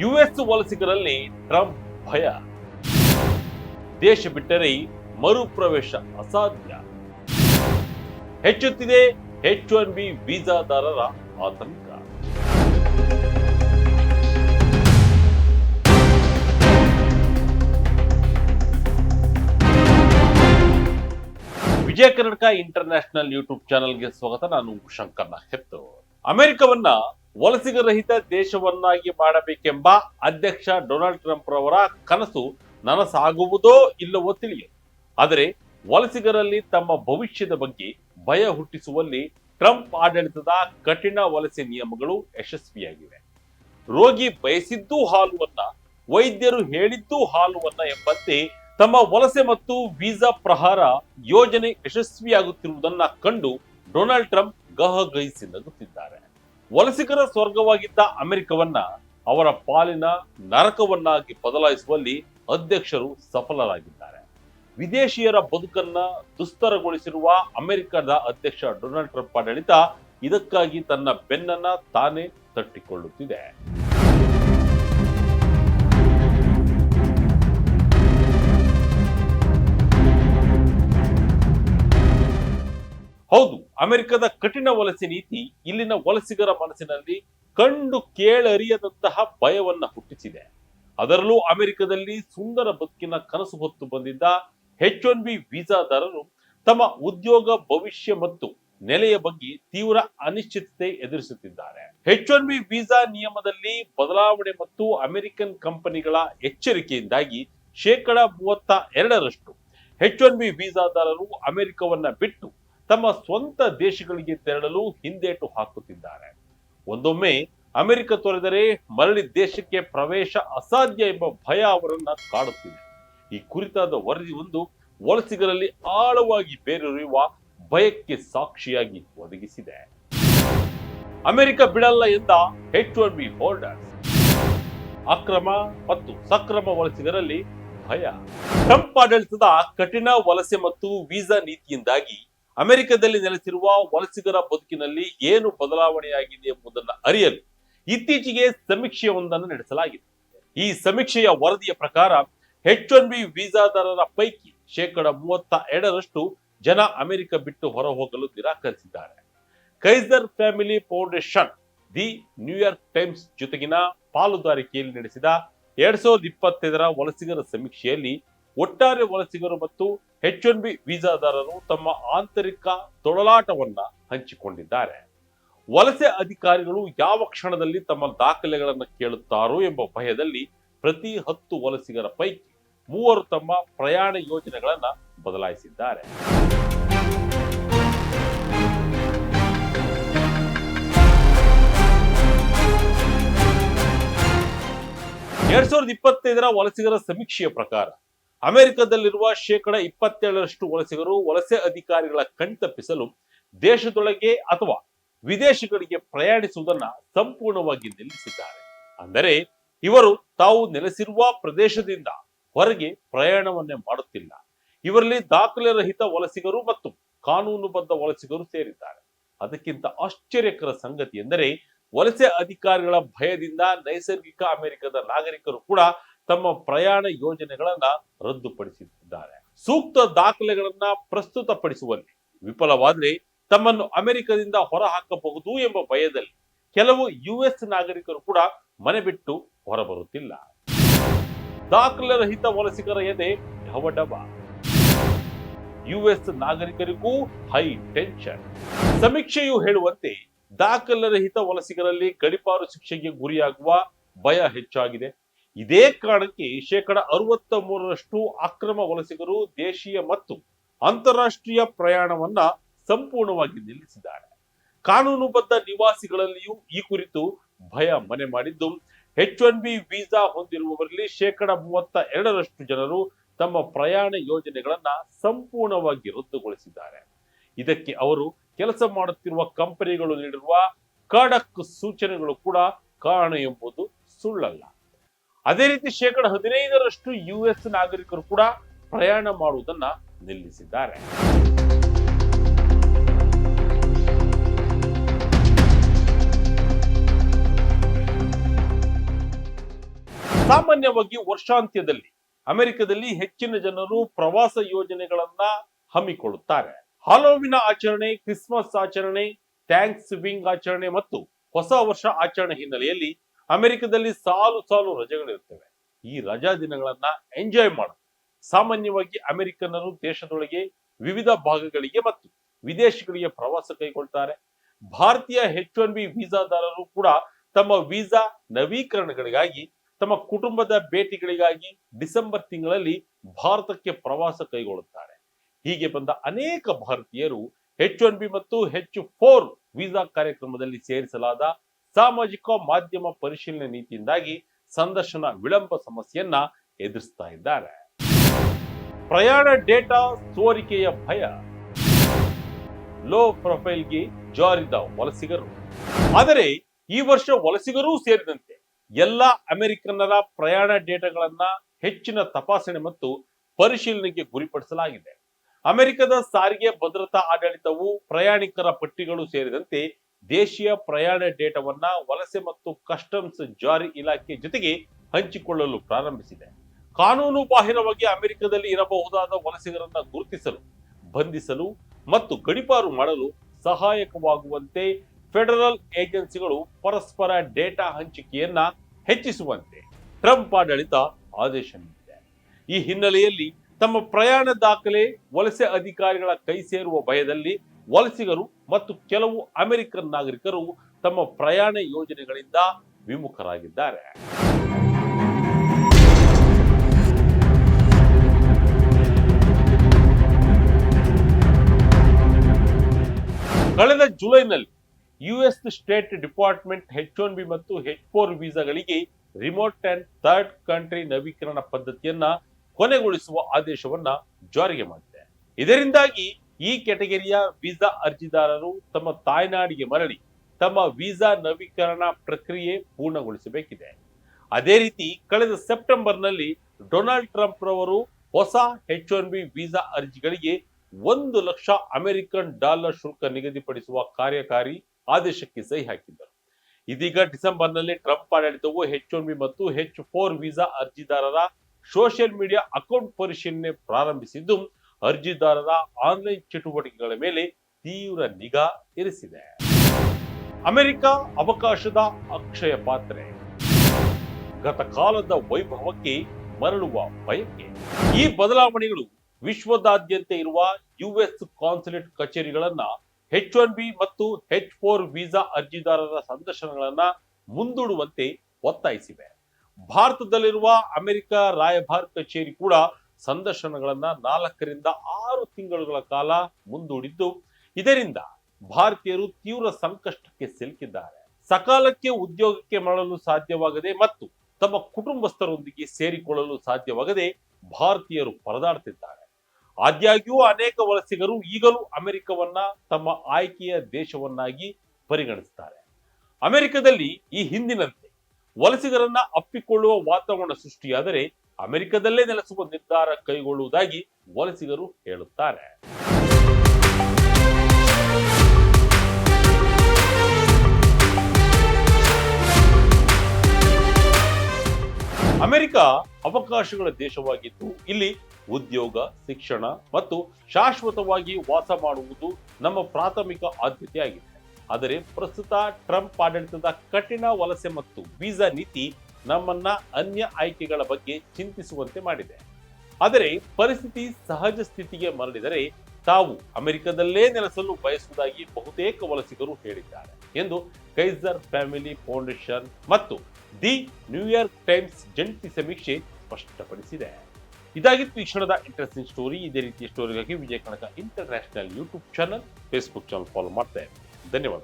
US ವಲಸಿಗರಲ್ಲಿ Trump ಭಯ. ದೇಶ ಬಿಟ್ಟರೆ ಮರುಪ್ರವೇಶ ಅಸಾಧ್ಯ. ಹೆಚ್ಚುತ್ತಿದೆ ಎಚ್ ಒನ್ ಬಿ ವೀಸಾದಾರರ ಆತಂಕ. ವಿಜಯ ಕರ್ನಾಟಕ ಇಂಟರ್ನ್ಯಾಷನಲ್ ಯೂಟ್ಯೂಬ್ ಚಾನೆಲ್ಗೆ ಸ್ವಾಗತ. ನಾನು ಶಂಕರ್ನ ಹೆತ್ತು ಅಮೆರಿಕವನ್ನ ವಲಸಿಗರಹಿತ ದೇಶವನ್ನಾಗಿ ಮಾಡಬೇಕೆಂಬ ಅಧ್ಯಕ್ಷ ಡೊನಾಲ್ಡ್ ಟ್ರಂಪ್ ರವರ ಕನಸು ನನಸಾಗುವುದೋ ಇಲ್ಲವೋ ತಿಳಿಯ ಆದರೆ ವಲಸಿಗರಲ್ಲಿ ತಮ್ಮ ಭವಿಷ್ಯದ ಬಗ್ಗೆ ಭಯ ಹುಟ್ಟಿಸುವಲ್ಲಿ ಟ್ರಂಪ್ ಆಡಳಿತದ ಕಠಿಣ ವಲಸೆ ನಿಯಮಗಳು ಯಶಸ್ವಿಯಾಗಿವೆ. ರೋಗಿ ಬಯಸಿದ್ದೂ ಹಾಲುವನ್ನ ವೈದ್ಯರು ಹೇಳಿದ್ದೂ ಹಾಲುವನ್ನ ಎಂಬಂತೆ ತಮ್ಮ ವಲಸೆ ಮತ್ತು ವೀಸಾ ಪ್ರಹಾರ ಯೋಜನೆ ಯಶಸ್ವಿಯಾಗುತ್ತಿರುವುದನ್ನ ಕಂಡು ಡೊನಾಲ್ಡ್ ಟ್ರಂಪ್ ಗಹಗಹಿಸಿ ನಗುತ್ತಿದ್ದಾರೆ. ವಲಸಿಗರ ಸ್ವರ್ಗವಾಗಿದ್ದ ಅಮೆರಿಕವನ್ನ ಅವರ ಪಾಲಿನ ನರಕವನ್ನಾಗಿ ಬದಲಾಯಿಸುವಲ್ಲಿ ಅಧ್ಯಕ್ಷರು ಸಫಲರಾಗಿದ್ದಾರೆ. ವಿದೇಶಿಯರ ಬದುಕನ್ನ ದುಸ್ತರಗೊಳಿಸಿರುವ ಅಮೆರಿಕದ ಅಧ್ಯಕ್ಷ ಡೊನಾಲ್ಡ್ ಟ್ರಂಪ್ ಆಡಳಿತ ಇದಕ್ಕಾಗಿ ತನ್ನ ಬೆನ್ನನ್ನ ತಾನೇ ತಟ್ಟಿಕೊಳ್ಳುತ್ತಿದೆ. ಹೌದು, ಅಮೆರಿಕದ ಕಠಿಣ ವಲಸೆ ನೀತಿ ಇಲ್ಲಿನ ವಲಸಿಗರ ಮನಸ್ಸಿನಲ್ಲಿ ಕಂಡು ಕೇಳರಿಯದಂತಹ ಭಯವನ್ನ ಹುಟ್ಟಿಸಿದೆ. ಅದರಲ್ಲೂ ಅಮೆರಿಕದಲ್ಲಿ ಸುಂದರ ಬದುಕಿನ ಕನಸು ಹೊತ್ತು ಬಂದಿದ್ದ ಹೆಚ್ ಒನ್ ಬಿ ವೀಸಾದಾರರು ತಮ್ಮ ಉದ್ಯೋಗ, ಭವಿಷ್ಯ ಮತ್ತು ನೆಲೆಯ ಬಗ್ಗೆ ತೀವ್ರ ಅನಿಶ್ಚಿತತೆ ಎದುರಿಸುತ್ತಿದ್ದಾರೆ. ಎಚ್ ಒನ್ ಬಿ ವೀಸಾ ನಿಯಮದಲ್ಲಿ ಬದಲಾವಣೆ ಮತ್ತು ಅಮೆರಿಕನ್ ಕಂಪನಿಗಳ ಎಚ್ಚರಿಕೆಯಿಂದಾಗಿ ಶೇಕಡ ಮೂವತ್ತ ಎರಡರಷ್ಟು ಹೆಚ್ ಒನ್ ಬಿ ವೀಸಾದಾರರು ಅಮೆರಿಕವನ್ನ ಬಿಟ್ಟು ತಮ್ಮ ಸ್ವಂತ ದೇಶಗಳಿಗೆ ತೆರಳಲು ಹಿಂದೇಟು ಹಾಕುತ್ತಿದ್ದಾರೆ. ಒಂದೊಮ್ಮೆ ಅಮೆರಿಕ ತೊರೆದರೆ ಮರಳಿ ದೇಶಕ್ಕೆ ಪ್ರವೇಶ ಅಸಾಧ್ಯ ಎಂಬ ಭಯ ಅವರನ್ನ ಕಾಡುತ್ತಿದೆ. ಈ ಕುರಿತಾದ ವರದಿ ಒಂದು ವಲಸಿಗರಲ್ಲಿ ಆಳವಾಗಿ ಬೇರೂರಿರುವ ಭಯಕ್ಕೆ ಸಾಕ್ಷಿಯಾಗಿ ಒದಗಿಸಿದೆ. ಅಮೆರಿಕ ಬಿಡಲ್ಲ ಎಂದ ಎಚ್ ಒನ್ ಬಿ ಹೋಲ್ಡರ್ಸ್ ಅಕ್ರಮ ಮತ್ತು ಸಕ್ರಮ ವಲಸಿಗರಲ್ಲಿ ಭಯ. ಟ್ರಂಪ್ ಆಡಳಿತದ ಕಠಿಣ ವಲಸೆ ಮತ್ತು ವೀಸಾ ನೀತಿಯಿಂದಾಗಿ ಅಮೆರಿಕದಲ್ಲಿ ನೆಲೆಸಿರುವ ವಲಸಿಗರ ಬದುಕಿನಲ್ಲಿ ಏನು ಬದಲಾವಣೆಯಾಗಿದೆ ಎಂಬುದನ್ನು ಅರಿಯಲು ಇತ್ತೀಚೆಗೆ ಸಮೀಕ್ಷೆಯೊಂದನ್ನು ನಡೆಸಲಾಗಿದೆ. ಈ ಸಮೀಕ್ಷೆಯ ವರದಿಯ ಪ್ರಕಾರ ಎಚ್ ಒನ್ ಬಿ ವೀಸಾದಾರರ ಪೈಕಿ ಶೇಕಡ ಮೂವತ್ತ ಎರಡರಷ್ಟು ಜನ ಅಮೆರಿಕ ಬಿಟ್ಟು ಹೊರ ಹೋಗಲು ನಿರಾಕರಿಸಿದ್ದಾರೆ. Kaiser family foundation, the New York Times ಜೊತೆಗಿನ ಪಾಲುದಾರಿಕೆಯಲ್ಲಿ ನಡೆಸಿದ ಎರಡ್ ಸಾವಿರದ ಇಪ್ಪತ್ತೈದರ ವಲಸಿಗರ ಸಮೀಕ್ಷೆಯಲ್ಲಿ ಒಟ್ಟಾರೆ ವಲಸಿಗರು ಮತ್ತು ಎಚ್ ಒನ್ ಬಿ ವೀಸಾದಾರರು ತಮ್ಮ ಆಂತರಿಕ ತೊಳಲಾಟವನ್ನ ಹಂಚಿಕೊಂಡಿದ್ದಾರೆ. ವಲಸೆ ಅಧಿಕಾರಿಗಳು ಯಾವ ಕ್ಷಣದಲ್ಲಿ ತಮ್ಮ ದಾಖಲೆಗಳನ್ನು ಕೇಳುತ್ತಾರೋ ಎಂಬ ಭಯದಲ್ಲಿ ಪ್ರತಿ ಹತ್ತು ವಲಸಿಗರ ಪೈಕಿ ಮೂವರು ತಮ್ಮ ಪ್ರಯಾಣ ಯೋಜನೆಗಳನ್ನು ಬದಲಾಯಿಸಿದ್ದಾರೆ. ಎರಡ್ ಸಾವಿರದ ಇಪ್ಪತ್ತೈದರ ವಲಸಿಗರ ಸಮೀಕ್ಷೆಯ ಪ್ರಕಾರ ಅಮೆರಿಕದಲ್ಲಿರುವ ಶೇಕಡ ಇಪ್ಪತ್ತೇಳರಷ್ಟು ವಲಸಿಗರು ವಲಸೆ ಅಧಿಕಾರಿಗಳ ಕಣ್ತಪ್ಪಿಸಲು ದೇಶದೊಳಗೆ ಅಥವಾ ವಿದೇಶಗಳಿಗೆ ಪ್ರಯಾಣಿಸುವುದನ್ನ ಸಂಪೂರ್ಣವಾಗಿ ನಿಲ್ಲಿಸಿದ್ದಾರೆ. ಅಂದರೆ ಇವರು ತಾವು ನೆಲೆಸಿರುವ ಪ್ರದೇಶದಿಂದ ಹೊರಗೆ ಪ್ರಯಾಣವನ್ನೇ ಮಾಡುತ್ತಿಲ್ಲ. ಇವರಲ್ಲಿ ದಾಖಲೆ ರಹಿತ ವಲಸಿಗರು ಮತ್ತು ಕಾನೂನುಬದ್ಧ ವಲಸಿಗರು ಸೇರಿದ್ದಾರೆ. ಅದಕ್ಕಿಂತ ಆಶ್ಚರ್ಯಕರ ಸಂಗತಿ ಎಂದರೆ ವಲಸೆ ಅಧಿಕಾರಿಗಳ ಭಯದಿಂದ ನೈಸರ್ಗಿಕ ಅಮೆರಿಕದ ನಾಗರಿಕರು ಕೂಡ ತಮ್ಮ ಪ್ರಯಾಣ ಯೋಜನೆಗಳನ್ನ ರದ್ದುಪಡಿಸುತ್ತಿದ್ದಾರೆ ಸೂಕ್ತ ದಾಖಲೆಗಳನ್ನ ಪ್ರಸ್ತುತಪಡಿಸುವಲ್ಲಿ ವಿಫಲವಾದರೆ ತಮ್ಮನ್ನು ಅಮೆರಿಕದಿಂದ ಹೊರಹಾಕಬಹುದು ಎಂಬ ಭಯದಲ್ಲಿ ಕೆಲವು ಯುಎಸ್ ನಾಗರಿಕರು ಕೂಡ ಮನೆ ಬಿಟ್ಟು ಹೊರಬರುತ್ತಿಲ್ಲ. ದಾಖಲೆ ರಹಿತ ವಲಸಿಗರ ಎದೆ ಢವಢವ ಯುಎಸ್ ನಾಗರಿಕರಿಗೂ ಹೈ ಟೆನ್ಷನ್. ಸಮೀಕ್ಷೆಯು ಹೇಳುವಂತೆ ದಾಖಲೆ ರಹಿತ ವಲಸಿಗರಲ್ಲಿ ಗಡಿಪಾರು ಶಿಕ್ಷೆಗೆ ಗುರಿಯಾಗುವ ಭಯ ಹೆಚ್ಚಾಗಿದೆ. ಇದೇ ಕಾರಣಕ್ಕೆ ಶೇಕಡ ಅರವತ್ತ ಮೂರರಷ್ಟು ಅಕ್ರಮ ವಲಸಿಗರು ದೇಶೀಯ ಮತ್ತು ಅಂತಾರಾಷ್ಟ್ರೀಯ ಪ್ರಯಾಣವನ್ನ ಸಂಪೂರ್ಣವಾಗಿ ನಿಲ್ಲಿಸಿದ್ದಾರೆ. ಕಾನೂನುಬದ್ಧ ನಿವಾಸಿಗಳಲ್ಲಿಯೂ ಈ ಕುರಿತು ಭಯ ಮನೆ ಮಾಡಿದ್ದು ಎಚ್ ಒನ್ ಬಿ ವೀಸಾ ಹೊಂದಿರುವವರಲ್ಲಿ ಶೇಕಡ ಮೂವತ್ತ ಎರಡರಷ್ಟು ಜನರು ತಮ್ಮ ಪ್ರಯಾಣ ಯೋಜನೆಗಳನ್ನ ಸಂಪೂರ್ಣವಾಗಿ ರದ್ದುಗೊಳಿಸಿದ್ದಾರೆ. ಇದಕ್ಕೆ ಅವರು ಕೆಲಸ ಮಾಡುತ್ತಿರುವ ಕಂಪನಿಗಳು ನೀಡಿರುವ ಖಡಕ್ ಸೂಚನೆಗಳು ಕೂಡ ಕಾರಣ ಎಂಬುದು ಸುಳ್ಳಲ್ಲ. ಅದೇ ರೀತಿ ಶೇಕಡ ಹದಿನೈದರಷ್ಟು ಯುಎಸ್ ನಾಗರಿಕರು ಕೂಡ ಪ್ರಯಾಣ ಮಾಡುವುದನ್ನ ನಿಲ್ಲಿಸಿದ್ದಾರೆ. ಸಾಮಾನ್ಯವಾಗಿ ವರ್ಷಾಂತ್ಯದಲ್ಲಿ ಅಮೆರಿಕದಲ್ಲಿ ಹೆಚ್ಚಿನ ಜನರು ಪ್ರವಾಸ ಯೋಜನೆಗಳನ್ನ ಹಮ್ಮಿಕೊಳ್ಳುತ್ತಾರೆ. ಹಾಲೋವಿನ ಆಚರಣೆ, ಕ್ರಿಸ್ಮಸ್ ಆಚರಣೆ ಥ್ಯಾಂಕ್ಸ್ ವಿಂಗ್ ಆಚರಣೆ ಮತ್ತು ಹೊಸ ವರ್ಷ ಆಚರಣೆ ಹಿನ್ನೆಲೆಯಲ್ಲಿ ಅಮೆರಿಕದಲ್ಲಿ ಸಾಲು ಸಾಲು ರಜೆಗಳಿರ್ತವೆ ಈ ರಜಾ ದಿನಗಳನ್ನ ಎಂಜಾಯ್ ಮಾಡ. ಸಾಮಾನ್ಯವಾಗಿ ಅಮೆರಿಕನ್ನರು ದೇಶದೊಳಗೆ ವಿವಿಧ ಭಾಗಗಳಿಗೆ ಮತ್ತು ವಿದೇಶಗಳಿಗೆ ಪ್ರವಾಸ ಕೈಗೊಳ್ತಾರೆ. ಭಾರತೀಯ ಹೆಚ್ ಒನ್ ಬಿ ವೀಸಾದಾರರು ಕೂಡ ತಮ್ಮ ವೀಸಾ ನವೀಕರಣಗಳಿಗಾಗಿ, ತಮ್ಮ ಕುಟುಂಬದ ಭೇಟಿಗಳಿಗಾಗಿ ಡಿಸೆಂಬರ್ ತಿಂಗಳಲ್ಲಿ ಭಾರತಕ್ಕೆ ಪ್ರವಾಸ ಕೈಗೊಳ್ಳುತ್ತಾರೆ. ಹೀಗೆ ಬಂದ ಅನೇಕ ಭಾರತೀಯರು ಹೆಚ್ ಒನ್ ಬಿ ಮತ್ತು ಹೆಚ್ ಫೋರ್ ವೀಸಾ ಕಾರ್ಯಕ್ರಮದಲ್ಲಿ ಸೇರಿಸಲಾದ ಸಾಮಾಜಿಕ ಮಾಧ್ಯಮ ಪರಿಶೀಲನೆ ನೀತಿಯಿಂದಾಗಿ ಸಂದರ್ಶನ ವಿಳಂಬ ಸಮಸ್ಯೆಯನ್ನ ಎದುರಿಸ್ತಾ ಇದ್ದಾರೆ. ಪ್ರಯಾಣ ಡೇಟಾ ಸೋರಿಕೆಯ ಭಯ. ಲೋ ಪ್ರೊಫೈಲ್ಗೆ ಜಾರಿದ ವಲಸಿಗರು. ಆದರೆ ಈ ವರ್ಷ ವಲಸಿಗರೂ ಸೇರಿದಂತೆ ಎಲ್ಲ ಅಮೆರಿಕನ್ನರ ಪ್ರಯಾಣ ಡೇಟಾಗಳನ್ನ ಹೆಚ್ಚಿನ ತಪಾಸಣೆ ಮತ್ತು ಪರಿಶೀಲನೆಗೆ ಗುರಿಪಡಿಸಲಾಗಿದೆ. ಅಮೆರಿಕದ ಸಾರಿಗೆ ಭದ್ರತಾ ಆಡಳಿತವು ಪ್ರಯಾಣಿಕರ ಪಟ್ಟಿಗಳು ಸೇರಿದಂತೆ ದೇಶೀಯ ಪ್ರಯಾಣ ಡೇಟಾವನ್ನ ವಲಸೆ ಮತ್ತು ಕಸ್ಟಮ್ಸ್ ಜಾರಿ ಇಲಾಖೆ ಜೊತೆಗೆ ಹಂಚಿಕೊಳ್ಳಲು ಪ್ರಾರಂಭಿಸಿದೆ. ಕಾನೂನು ಬಾಹಿರವಾಗಿ ಅಮೆರಿಕದಲ್ಲಿ ಇರಬಹುದಾದ ವಲಸಿಗರನ್ನ ಗುರುತಿಸಲು, ಬಂಧಿಸಲು ಮತ್ತು ಗಡಿಪಾರು ಮಾಡಲು ಸಹಾಯಕವಾಗುವಂತೆ ಫೆಡರಲ್ ಏಜೆನ್ಸಿಗಳು ಪರಸ್ಪರ ಡೇಟಾ ಹಂಚಿಕೆಯನ್ನ ಹೆಚ್ಚಿಸುವಂತೆ ಟ್ರಂಪ್ ಆಡಳಿತ ಆದೇಶ ನೀಡಿದೆ. ಈ ಹಿನ್ನೆಲೆಯಲ್ಲಿ ತಮ್ಮ ಪ್ರಯಾಣ ದಾಖಲೆ ವಲಸೆ ಅಧಿಕಾರಿಗಳ ಕೈ ಸೇರುವ ಭಯದಲ್ಲಿ ವಲಸಿಗರು ಮತ್ತು ಕೆಲವು ಅಮೆರಿಕನ್ ನಾಗರಿಕರು ತಮ್ಮ ಪ್ರಯಾಣ ಯೋಜನೆಗಳಿಂದ ವಿಮುಖರಾಗಿದ್ದಾರೆ. ಕಳೆದ ಜುಲೈನಲ್ಲಿ US state department H one B ಮತ್ತು ಹೆಚ್ ಫೋರ್ ವೀಸಾಗಳಿಗೆ ರಿಮೋಟ್ ಅಂಡ್ ಥರ್ಡ್ ಕಂಟ್ರಿ ನವೀಕರಣ ಪದ್ಧತಿಯನ್ನ ಕೊನೆಗೊಳಿಸುವ ಆದೇಶವನ್ನ ಜಾರಿಗೆ ಮಾಡಿದೆ. ಇದರಿಂದಾಗಿ ಈ ಕೆಟಗರಿಯ ವೀಸಾ ಅರ್ಜಿದಾರರು ತಮ್ಮ ತಾಯ್ನಾಡಿಗೆ ಮರಳಿ ತಮ್ಮ ವೀಸಾ ನವೀಕರಣ ಪ್ರಕ್ರಿಯೆ ಪೂರ್ಣಗೊಳಿಸಬೇಕಿದೆ. ಅದೇ ರೀತಿ ಕಳೆದ ಸೆಪ್ಟೆಂಬರ್ನಲ್ಲಿ ಡೊನಾಲ್ಡ್ ಟ್ರಂಪ್ ರವರು ಹೊಸ ಎಚ್ ಒನ್ ಬಿ ವೀಸಾ ಅರ್ಜಿಗಳಿಗೆ ಒಂದು ಲಕ್ಷ ಅಮೆರಿಕನ್ ಡಾಲರ್ ಶುಲ್ಕ ನಿಗದಿಪಡಿಸುವ ಕಾರ್ಯಕಾರಿ ಆದೇಶಕ್ಕೆ ಸಹಿ ಹಾಕಿದ್ದರು. ಇದೀಗ ಡಿಸೆಂಬರ್ನಲ್ಲಿ ಟ್ರಂಪ್ ಆಡಳಿತವು ಹೆಚ್ ಒನ್ ಬಿ ಮತ್ತು ಹೆಚ್ ಫೋರ್ ವೀಸಾ ಅರ್ಜಿದಾರರ ಸೋಷಿಯಲ್ ಮೀಡಿಯಾ ಅಕೌಂಟ್ ಪರಿಶೀಲನೆ ಪ್ರಾರಂಭಿಸಿದ್ದು ಅರ್ಜಿದಾರರ ಆನ್ಲೈನ್ ಚಟುವಟಿಕೆಗಳ ಮೇಲೆ ತೀವ್ರ ನಿಗಾ ಇರಿಸಿದೆ. ಅಮೆರಿಕ ಅವಕಾಶದ ಅಕ್ಷಯ ಪಾತ್ರೆ. ಗತಕಾಲದ ವೈಭವಕ್ಕೆ ಮರಳುವ ಬಯಕೆ ಈ ಬದಲಾವಣೆಗಳು ವಿಶ್ವದಾದ್ಯಂತ ಇರುವ ಯುಎಸ್ ಕಾನ್ಸುಲೇಟ್ ಕಚೇರಿಗಳನ್ನ ಹೆಚ್ ಒನ್ ಬಿ ಮತ್ತು ಹೆಚ್ ಫೋರ್ ವೀಸಾ ಅರ್ಜಿದಾರರ ಸಂದರ್ಶನಗಳನ್ನ ಮುಂದೂಡುವಂತೆ ಒತ್ತಾಯಿಸಿವೆ. ಭಾರತದಲ್ಲಿರುವ ಅಮೆರಿಕ ರಾಯಭಾರ ಕಚೇರಿ ಕೂಡ ಸಂದರ್ಶನಗಳನ್ನ ನಾಲ್ಕರಿಂದ ಆರು ತಿಂಗಳುಗಳ ಕಾಲ ಮುಂದೂಡಿದ್ದು, ಇದರಿಂದ ಭಾರತೀಯರು ತೀವ್ರ ಸಂಕಷ್ಟಕ್ಕೆ ಸಿಲುಕಿದ್ದಾರೆ. ಸಕಾಲಕ್ಕೆ ಉದ್ಯೋಗಕ್ಕೆ ಮರಳಲು ಸಾಧ್ಯವಾಗದೆ ಮತ್ತು ತಮ್ಮ ಕುಟುಂಬಸ್ಥರೊಂದಿಗೆ ಸೇರಿಕೊಳ್ಳಲು ಸಾಧ್ಯವಾಗದೆ ಭಾರತೀಯರು ಪರದಾಡ್ತಿದ್ದಾರೆ ಆದಾಗ್ಯೂ ಅನೇಕ ವಲಸಿಗರು ಈಗಲೂ ಅಮೆರಿಕವನ್ನ ತಮ್ಮ ಆಯ್ಕೆಯ ದೇಶವನ್ನಾಗಿ ಪರಿಗಣಿಸುತ್ತಾರೆ. ಅಮೆರಿಕದಲ್ಲಿ ಈ ಹಿಂದಿನಂತೆ ವಲಸಿಗರನ್ನ ಅಪ್ಪಿಕೊಳ್ಳುವ ವಾತಾವರಣ ಸೃಷ್ಟಿಯಾದರೆ ಅಮೆರಿಕದಲ್ಲೇ ನೆಲೆಸುವ ನಿರ್ಧಾರ ಕೈಗೊಳ್ಳುವುದಾಗಿ ವಲಸಿಗರು ಹೇಳುತ್ತಾರೆ. ಅಮೆರಿಕ ಅವಕಾಶಗಳ ದೇಶವಾಗಿದ್ದು, ಇಲ್ಲಿ ಉದ್ಯೋಗ, ಶಿಕ್ಷಣ ಮತ್ತು ಶಾಶ್ವತವಾಗಿ ವಾಸ ಮಾಡುವುದು ನಮ್ಮ ಪ್ರಾಥಮಿಕ ಆದ್ಯತೆಯಾಗಿದೆ. ಆದರೆ ಪ್ರಸ್ತುತ ಟ್ರಂಪ್ ಆಡಳಿತದ ಕಠಿಣ ವಲಸೆ ಮತ್ತು ವೀಸಾ ನೀತಿ ನಮ್ಮನ್ನ ಅನ್ಯ ಆಯ್ಕೆಗಳ ಬಗ್ಗೆ ಚಿಂತಿಸುವಂತೆ ಮಾಡಿದೆ. ಆದರೆ ಪರಿಸ್ಥಿತಿ ಸಹಜ ಸ್ಥಿತಿಗೆ ಮರಳಿದರೆ ತಾವು ಅಮೆರಿಕದಲ್ಲೇ ನೆಲೆಸಲು ಬಯಸುವುದಾಗಿ ಬಹುತೇಕ ವಲಸಿಗರು ಹೇಳಿದ್ದಾರೆ ಎಂದು ಕೈಸರ್ ಫ್ಯಾಮಿಲಿ ಫೌಂಡೇಶನ್ ಮತ್ತು ದಿ ನ್ಯೂಯಾರ್ಕ್ ಟೈಮ್ಸ್ ಜಂಟಿ ಸಮೀಕ್ಷೆ ಸ್ಪಷ್ಟಪಡಿಸಿದೆ. ಇದಾಗಿತ್ತು ಈ ಕ್ಷಣದ ಇಂಟ್ರೆಸ್ಟಿಂಗ್ ಸ್ಟೋರಿ. ಇದೇ ರೀತಿಯ ಸ್ಟೋರಿಗಾಗಿ Vijaya Karnataka international YouTube channel, Facebook channel follow ಮಾಡ್ತಾ ಇರಿ. ಧನ್ಯವಾದ.